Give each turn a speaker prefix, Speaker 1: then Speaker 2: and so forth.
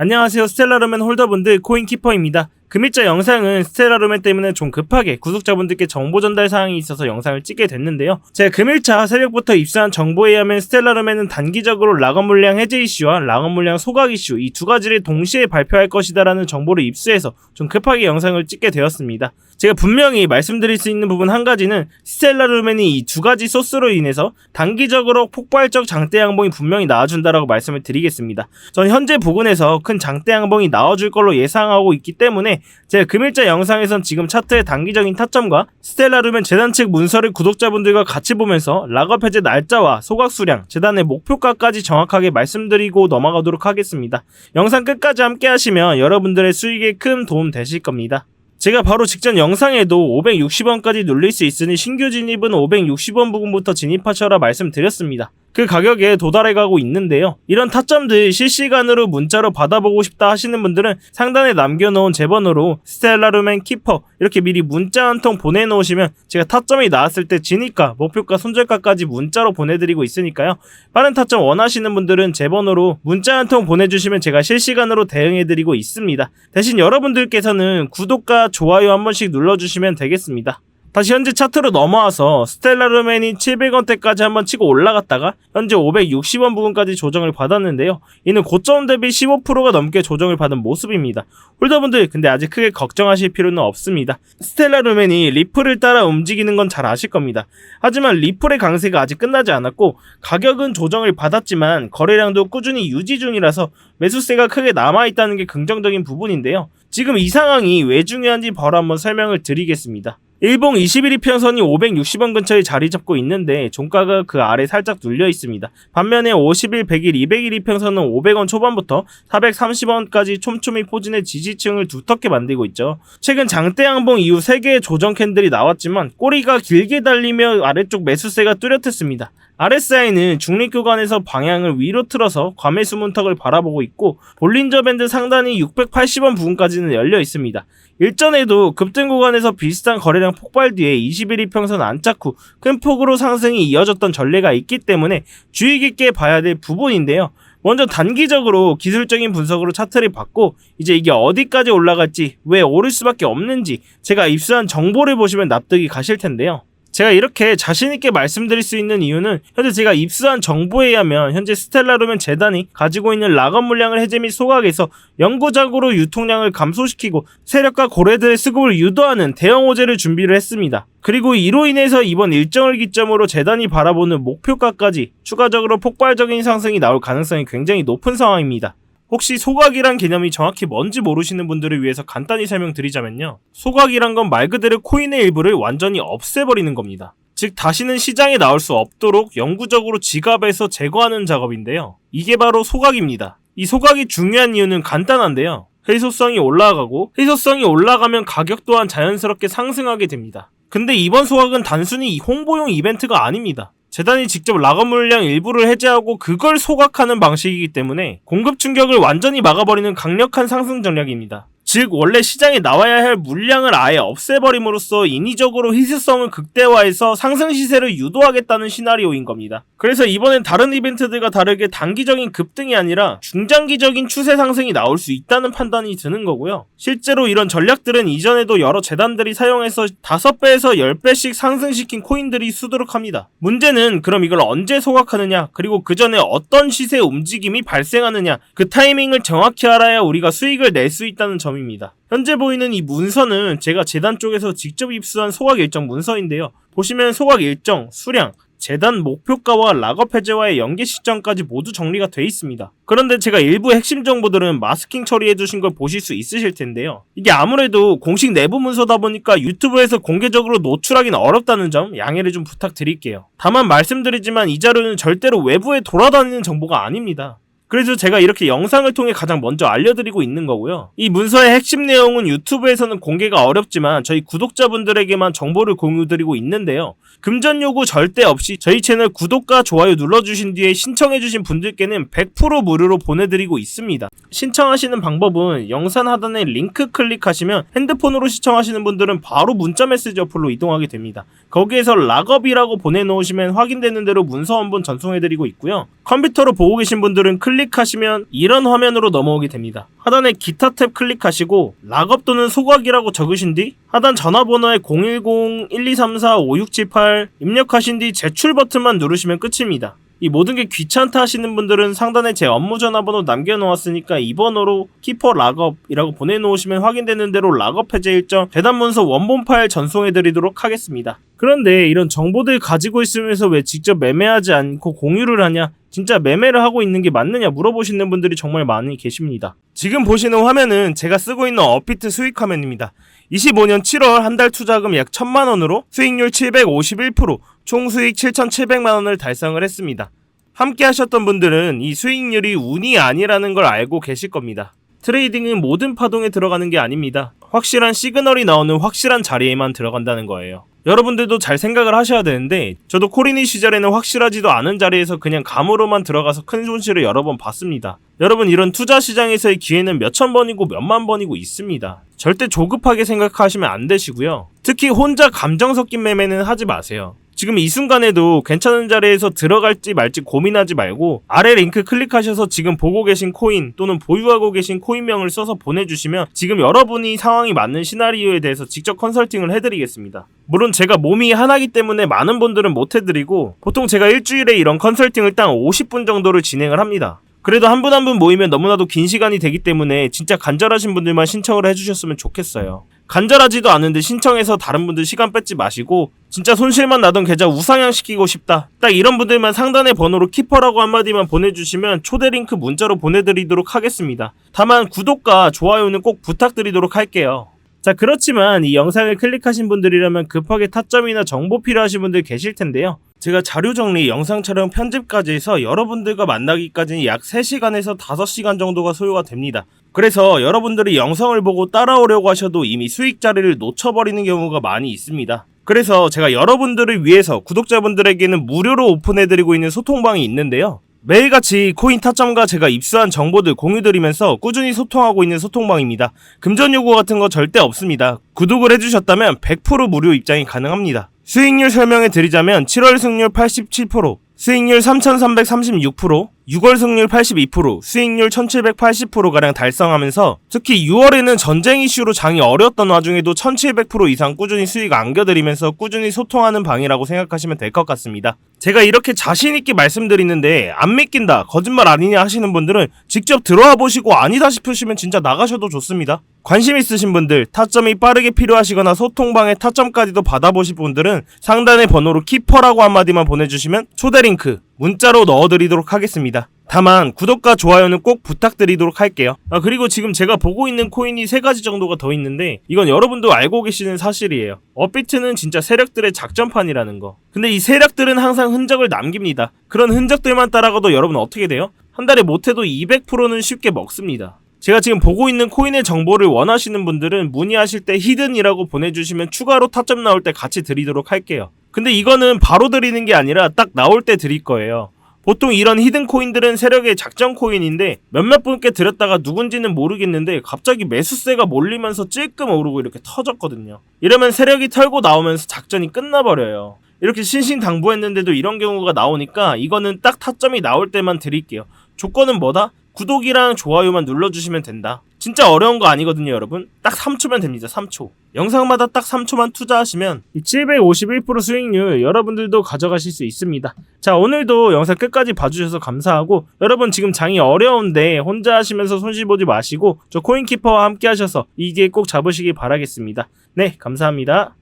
Speaker 1: 안녕하세요 스텔라루멘 홀더분들 코인키퍼입니다. 금일자 영상은 스텔라루멘 때문에 좀 급하게 구독자분들께 정보 전달 사항이 있어서 영상을 찍게 됐는데요. 제가 금일차 새벽부터 입수한 정보에 의하면 스텔라루멘은 단기적으로 락업 물량 해제 이슈와 락업 물량 소각 이슈 이 두 가지를 동시에 발표할 것이다라는 정보를 입수해서 좀 급하게 영상을 찍게 되었습니다. 제가 분명히 말씀드릴 수 있는 부분 한 가지는 스텔라루멘이 이두 가지 소스로 인해서 단기적으로 폭발적 장대 양봉이 분명히 나와준다라고 말씀을 드리겠습니다. 전 현재 부근에서 큰 장대 양봉이 나와줄 걸로 예상하고 있기 때문에 제가 금일자 영상에선 지금 차트의 단기적인 타점과 스텔라루멘 재단 측 문서를 구독자분들과 같이 보면서 락업 해제 날짜와 소각 수량, 재단의 목표가까지 정확하게 말씀드리고 넘어가도록 하겠습니다. 영상 끝까지 함께 하시면 여러분들의 수익에 큰 도움 되실 겁니다. 제가 바로 직전 영상에도 560원까지 눌릴 수 있으니 신규 진입은 560원 부분부터 진입하셔라 말씀드렸습니다. 그 가격에 도달해 가고 있는데요. 이런 타점들 실시간으로 문자로 받아보고 싶다 하시는 분들은 상단에 남겨놓은 제 번호로 스텔라루멘 키퍼 이렇게 미리 문자 한 통 보내놓으시면 제가 타점이 나왔을 때 진입가, 목표가, 손절가까지 문자로 보내드리고 있으니까요. 빠른 타점 원하시는 분들은 제 번호로 문자 한 통 보내주시면 제가 실시간으로 대응해드리고 있습니다. 대신 여러분들께서는 구독과 좋아요 한 번씩 눌러주시면 되겠습니다. 다시 현재 차트로 넘어와서 스텔라루멘이 700원대까지 한번 치고 올라갔다가 현재 560원 부분까지 조정을 받았는데요. 이는 고점 대비 15%가 넘게 조정을 받은 모습입니다. 홀더분들 근데 아직 크게 걱정하실 필요는 없습니다. 스텔라루멘이 리플을 따라 움직이는 건 잘 아실 겁니다. 하지만 리플의 강세가 아직 끝나지 않았고 가격은 조정을 받았지만 거래량도 꾸준히 유지 중이라서 매수세가 크게 남아있다는 게 긍정적인 부분인데요. 지금 이 상황이 왜 중요한지 바로 한번 설명을 드리겠습니다. 일봉 21일 편선이 560원 근처에 자리 잡고 있는데 종가가 그 아래 살짝 눌려 있습니다. 반면에 50일, 100일, 200일 이평선은 500원 초반부터 430원까지 촘촘히 포진의 지지층을 두텁게 만들고 있죠. 최근 장대 양봉 이후 3개의 조정 캔들이 나왔지만 꼬리가 길게 달리며 아래쪽 매수세가 뚜렷했습니다. RSI는 중립 구간에서 방향을 위로 틀어서 과매수 문턱을 바라보고 있고 볼린저 밴드 상단이 680원 부분까지는 열려 있습니다. 일전에도 급등 구간에서 비슷한 거래량 폭발 뒤에 21일 이평선 안착 후 큰 폭으로 상승이 이어졌던 전례가 있기 때문에 주의 깊게 봐야 될 부분인데요. 먼저 단기적으로 기술적인 분석으로 차트를 봤고 이제 이게 어디까지 올라갈지 왜 오를 수밖에 없는지 제가 입수한 정보를 보시면 납득이 가실 텐데요. 제가 이렇게 자신있게 말씀드릴 수 있는 이유는 현재 제가 입수한 정보에 의하면 현재 스텔라루멘 재단이 가지고 있는 락업 물량을 해제 및 소각해서 영구적으로 유통량을 감소시키고 세력과 고래들의 수급을 유도하는 대형 호재를 준비를 했습니다. 그리고 이로 인해서 이번 일정을 기점으로 재단이 바라보는 목표가까지 추가적으로 폭발적인 상승이 나올 가능성이 굉장히 높은 상황입니다. 혹시 소각이란 개념이 정확히 뭔지 모르시는 분들을 위해서 간단히 설명드리자면요. 소각이란 건 말 그대로 코인의 일부를 완전히 없애버리는 겁니다. 즉 다시는 시장에 나올 수 없도록 영구적으로 지갑에서 제거하는 작업인데요. 이게 바로 소각입니다. 이 소각이 중요한 이유는 간단한데요. 해소성이 올라가고 해소성이 올라가면 가격 또한 자연스럽게 상승하게 됩니다. 근데 이번 소각은 단순히 홍보용 이벤트가 아닙니다. 재단이 직접 락업 물량 일부를 해제하고 그걸 소각하는 방식이기 때문에 공급 충격을 완전히 막아버리는 강력한 상승 전략입니다. 즉 원래 시장에 나와야 할 물량을 아예 없애버림으로써 인위적으로 희소성을 극대화해서 상승 시세를 유도하겠다는 시나리오인 겁니다. 그래서 이번엔 다른 이벤트들과 다르게 단기적인 급등이 아니라 중장기적인 추세 상승이 나올 수 있다는 판단이 드는 거고요. 실제로 이런 전략들은 이전에도 여러 재단들이 사용해서 5배에서 10배씩 상승시킨 코인들이 수두룩합니다. 문제는 그럼 이걸 언제 소각하느냐 그리고 그 전에 어떤 시세 움직임이 발생하느냐 그 타이밍을 정확히 알아야 우리가 수익을 낼 수 있다는 점입니다. 입니다. 현재 보이는 이 문서는 제가 재단 쪽에서 직접 입수한 소각 일정 문서인데요. 보시면 소각 일정, 수량, 재단 목표가와 락업 해제와의 연계 시점까지 모두 정리가 되어 있습니다. 그런데 제가 일부 핵심 정보들은 마스킹 처리해 두신 걸 보실 수 있으실 텐데요. 이게 아무래도 공식 내부 문서다 보니까 유튜브에서 공개적으로 노출하기는 어렵다는 점 양해를 좀 부탁드릴게요. 다만 말씀드리지만 이 자료는 절대로 외부에 돌아다니는 정보가 아닙니다. 그래서 제가 이렇게 영상을 통해 가장 먼저 알려드리고 있는 거고요. 이 문서의 핵심 내용은 유튜브에서는 공개가 어렵지만 저희 구독자분들에게만 정보를 공유드리고 있는데요. 금전 요구 절대 없이 저희 채널 구독과 좋아요 눌러주신 뒤에 신청해주신 분들께는 100% 무료로 보내드리고 있습니다. 신청하시는 방법은 영상 하단에 링크 클릭하시면 핸드폰으로 시청하시는 분들은 바로 문자 메시지 어플로 이동하게 됩니다. 거기에서 락업이라고 보내놓으시면 확인되는 대로 문서 한번 전송해드리고 있고요. 컴퓨터로 보고 계신 분들은 클릭하시면 이런 화면으로 넘어오게 됩니다. 하단에 기타 탭 클릭하시고 락업 또는 소각이라고 적으신 뒤 하단 전화번호에 010-1234-5678 입력하신 뒤 제출 버튼만 누르시면 끝입니다. 이 모든 게 귀찮다 하시는 분들은 상단에 제 업무 전화번호 남겨놓았으니까 이 번호로 키퍼 락업이라고 보내놓으시면 확인되는 대로 락업 해제 일정 재단문서 원본 파일 전송해드리도록 하겠습니다. 그런데 이런 정보들 가지고 있으면서 왜 직접 매매하지 않고 공유를 하냐? 진짜 매매를 하고 있는 게 맞느냐 물어보시는 분들이 정말 많이 계십니다. 지금 보시는 화면은 제가 쓰고 있는 업비트 수익 화면입니다. 25년 7월 한 달 투자금 약 1000만 원으로 수익률 751%, 총 수익 7,700만 원을 달성을 했습니다. 함께 하셨던 분들은 이 수익률이 운이 아니라는 걸 알고 계실 겁니다. 트레이딩은 모든 파동에 들어가는 게 아닙니다. 확실한 시그널이 나오는 확실한 자리에만 들어간다는 거예요. 여러분들도 잘 생각을 하셔야 되는데 저도 코리니 시절에는 확실하지도 않은 자리에서 그냥 감으로만 들어가서 큰 손실을 여러 번 봤습니다. 여러분 이런 투자 시장에서의 기회는 몇천 번이고 몇만 번이고 있습니다. 절대 조급하게 생각하시면 안 되시고요. 특히 혼자 감정 섞인 매매는 하지 마세요. 지금 이 순간에도 괜찮은 자리에서 들어갈지 말지 고민하지 말고 아래 링크 클릭하셔서 지금 보고 계신 코인 또는 보유하고 계신 코인명을 써서 보내주시면 지금 여러분이 상황이 맞는 시나리오에 대해서 직접 컨설팅을 해드리겠습니다. 물론 제가 몸이 하나기 때문에 많은 분들은 못 해드리고 보통 제가 일주일에 이런 컨설팅을 딱 50분 정도를 진행을 합니다. 그래도 한 분 한 분 모이면 너무나도 긴 시간이 되기 때문에 진짜 간절하신 분들만 신청을 해주셨으면 좋겠어요. 간절하지도 않은데 신청해서 다른 분들 시간 뺏지 마시고 진짜 손실만 나던 계좌 우상향 시키고 싶다. 딱 이런 분들만 상단의 번호로 키퍼라고 한마디만 보내주시면 초대 링크 문자로 보내드리도록 하겠습니다. 다만 구독과 좋아요는 꼭 부탁드리도록 할게요. 자 그렇지만 이 영상을 클릭하신 분들이라면 급하게 타점이나 정보 필요하신 분들 계실 텐데요. 제가 자료 정리, 영상 촬영, 편집까지 해서 여러분들과 만나기까지는 약 3시간에서 5시간 정도가 소요가 됩니다. 그래서 여러분들이 영상을 보고 따라오려고 하셔도 이미 수익 자리를 놓쳐버리는 경우가 많이 있습니다. 그래서 제가 여러분들을 위해서 구독자분들에게는 무료로 오픈해드리고 있는 소통방이 있는데요. 매일같이 코인 타점과 제가 입수한 정보들 공유드리면서 꾸준히 소통하고 있는 소통방입니다. 금전 요구 같은 거 절대 없습니다. 구독을 해주셨다면 100% 무료 입장이 가능합니다. 수익률 설명해 드리자면 7월 승률 87%, 수익률 3336%, 6월 승률 82%, 수익률 1780%가량 달성하면서 특히 6월에는 전쟁 이슈로 장이 어려웠던 와중에도 1700% 이상 꾸준히 수익 안겨드리면서 꾸준히 소통하는 방이라고 생각하시면 될 것 같습니다. 제가 이렇게 자신있게 말씀드리는데 안 믿긴다, 거짓말 아니냐 하시는 분들은 직접 들어와 보시고 아니다 싶으시면 진짜 나가셔도 좋습니다. 관심 있으신 분들, 타점이 빠르게 필요하시거나 소통방에 타점까지도 받아보실 분들은 상단의 번호로 키퍼라고 한마디만 보내주시면 초대 링크 문자로 넣어드리도록 하겠습니다. 다만 구독과 좋아요는 꼭 부탁드리도록 할게요. 아 그리고 지금 제가 보고 있는 코인이 세 가지 정도가 더 있는데 이건 여러분도 알고 계시는 사실이에요. 업비트는 진짜 세력들의 작전판이라는 거. 근데 이 세력들은 항상 흔적을 남깁니다. 그런 흔적들만 따라가도 여러분 어떻게 돼요? 한 달에 못해도 200%는 쉽게 먹습니다. 제가 지금 보고 있는 코인의 정보를 원하시는 분들은 문의하실 때 히든이라고 보내주시면 추가로 타점 나올 때 같이 드리도록 할게요. 근데 이거는 바로 드리는 게 아니라 딱 나올 때 드릴 거예요. 보통 이런 히든 코인들은 세력의 작전 코인인데 몇몇 분께 드렸다가 누군지는 모르겠는데 갑자기 매수세가 몰리면서 찔끔 오르고 이렇게 터졌거든요. 이러면 세력이 털고 나오면서 작전이 끝나버려요. 이렇게 신신당부했는데도 이런 경우가 나오니까 이거는 딱 타점이 나올 때만 드릴게요. 조건은 뭐다? 구독이랑 좋아요만 눌러주시면 된다. 진짜 어려운 거 아니거든요, 여러분. 딱 3초면 됩니다, 3초. 영상마다 딱 3초만 투자하시면 이751% 수익률 여러분들도 가져가실 수 있습니다. 자, 오늘도 영상 끝까지 봐주셔서 감사하고 여러분 지금 장이 어려운데 혼자 하시면서 손실 보지 마시고 저 코인키퍼와 함께 하셔서 이게 꼭 잡으시길 바라겠습니다. 네, 감사합니다.